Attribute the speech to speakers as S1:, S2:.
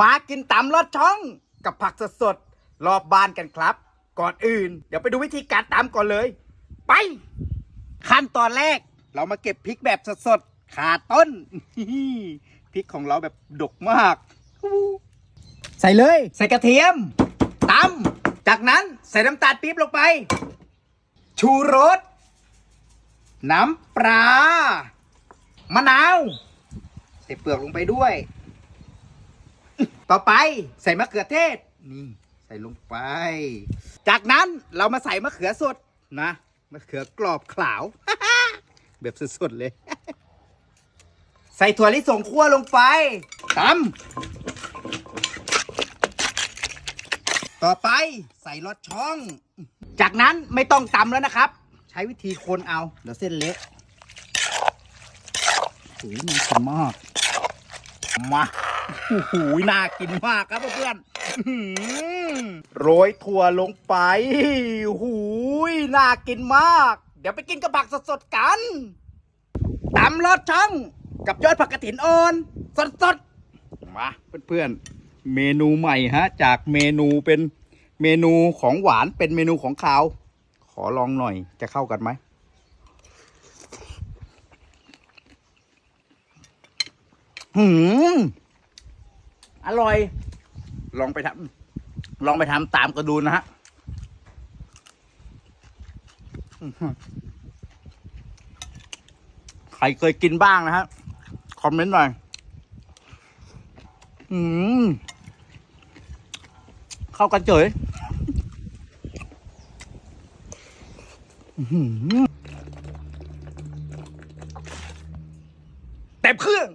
S1: มากินตำลอดช่องกับผักสดๆรอบบ้านกันครับ ก่อนอื่น เดี๋ยวไปดูวิธีการตำก่อนเลย ไป ขั้นตอนแรก เรามาเก็บพริกแบบสดๆขาต้นพริกของเราแบบดกมาก ใส่เลย ใส่กระเทียมตำจากนั้นใส่น้ำตาลปี๊บลงไป ชูรส น้ำปลามะนาว ใส่เปลือกลงไปด้วย ต่อไปใส่มะเขือเทศ นี่ ใส่ลงไป จากนั้นเรามาใส่มะเขือสดนะมะเขือกรอบขาว แบบสดๆเลย ใส่ถั่วลิสงคั่วลงไปตำต่อไปใส่รสช่อง จากนั้นไม่ต้องตำแล้วนะครับ ใช้วิธีคนเอาเดี๋ยวเส้นเละโอ้ยน่ากมากมา โอ้โหน่ากินมากครับเพื่อนโรยถั่วลงไปโอ้โหน่ากินมาก เดี๋ยวไปกินกับผักสดๆกันตำลอดช่องกับยอดผักกระถินอ่อนสดๆมาเพื่อนๆเมนูใหม่ฮะ จากเมนูเป็นเมนูของหวานเป็นเมนูของขาว ขอลองหน่อยจะเข้ากันไหมหืม อร่อย ลองไปทำลองไปทำตามกันดูนะฮะใครเคยกินบ้างนะฮะคอมเมนต์หน่อยอืมเข้ากันเฉยเต็มเครื่อง